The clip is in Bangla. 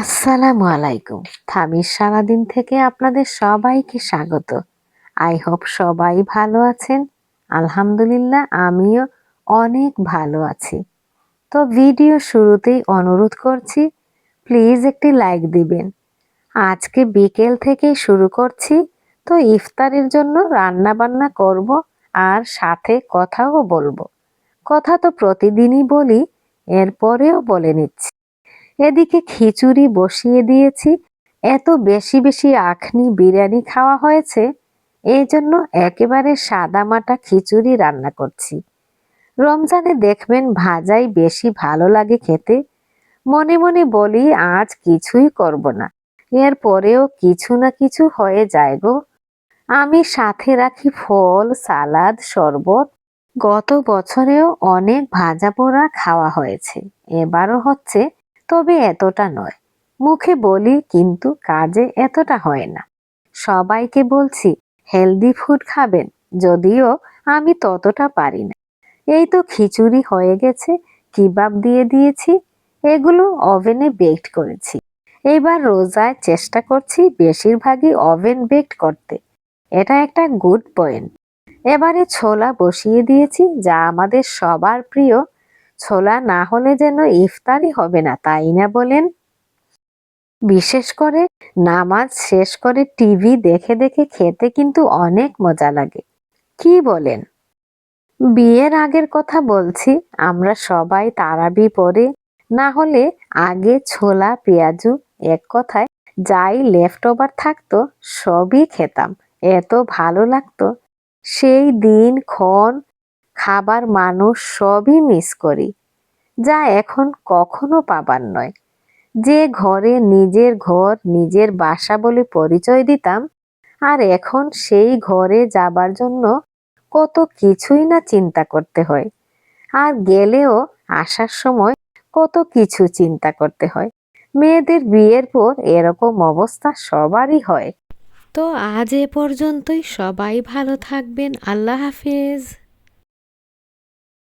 আসসালামু আলাইকুম। থামির সারাদিন থেকে আপনাদের সবাইকে স্বাগত। আই হোপ সবাই ভালো আছেন। আলহামদুলিল্লাহ, আমিও অনেক ভালো আছি। তো ভিডিও শুরুতেই অনুরোধ করছি, প্লিজ একটি লাইক দিবেন। আজকে বিকেল থেকে শুরু করছি, তো ইফতারের জন্য রান্না বান্না করব আর সাথে কথাও বলব। কথা তো প্রতিদিনই বলি, এরপরেও বলে নিচ্ছি। এদিকে খিচুড়ি বসিয়ে দিয়েছি। এত বেশি বেশি আখনি বিরিয়ানি খাওয়া হয়েছে এই জন্য একেবারে সাদা মাটা খিচুড়ি রান্না করছি। রমজানে দেখবেন ভাজাই বেশি ভালো লাগে খেতে। মনে মনে বলি, আজ কিছুই করব না। এর পরেও কিছু না কিছু হয়ে যায় গো। আমি সাথে রাখি ফল, সালাদ, শরবত। গত বছরেও অনেক ভাজা পোড়া খাওয়া হয়েছে। এবারও হচ্ছে তবে এতটা নয়। মুখে বলি, কিন্তু কাজে এতটা হয় না। সবাইকে বলছি, হেলদি ফুড খাবেন, যদিও আমি ততটা পারি না। এই তো খিচুড়ি হয়ে গেছে, কিবাব দিয়ে দিয়েছি, এগুলো ওভেনে বেকড করেছি। এবার রোজায় চেষ্টা করছি বেশিরভাগই ওভেন বেকড করতে। এটা একটা গুড পয়েন্ট এবারে ছোলা বসিয়ে দিয়েছি, যা আমাদের সবার প্রিয় ছোলা না হলে যেন ইফতারি হবে না, তাই না বলেন? বিশেষ করে নামাজ শেষ করে টিভি দেখে দেখে খেতে কিন্তু অনেক মজা লাগে। কি বলেন? বিয়ের আগের কথা বলছি, আমরা সবাই তারাবি পরে, না হলে আগে ছোলা, পেঁয়াজু, এক কথায় যাই লেফট ওভার থাকতো, সবই খেতাম, এত ভালো লাগতো। সেই দিন, ক্ষণ খাবার মানুষ সবই মিস করি। যা এখন কখনো পাবার নয়। যে ঘরে নিজের ঘর, নিজের বাসা বলে পরিচয় দিতাম, আর এখন সেই ঘরে যাবার জন্য কত কিছুই না চিন্তা করতে হয়। আর গেলেও আসার সময় কত কিছু চিন্তা করতে হয়। মেয়েদের বিয়ের পর এরকম অবস্থা সবারই হয়। তো আজ এ পর্যন্তই সবাই ভালো থাকবেন। আল্লাহ হাফেজ।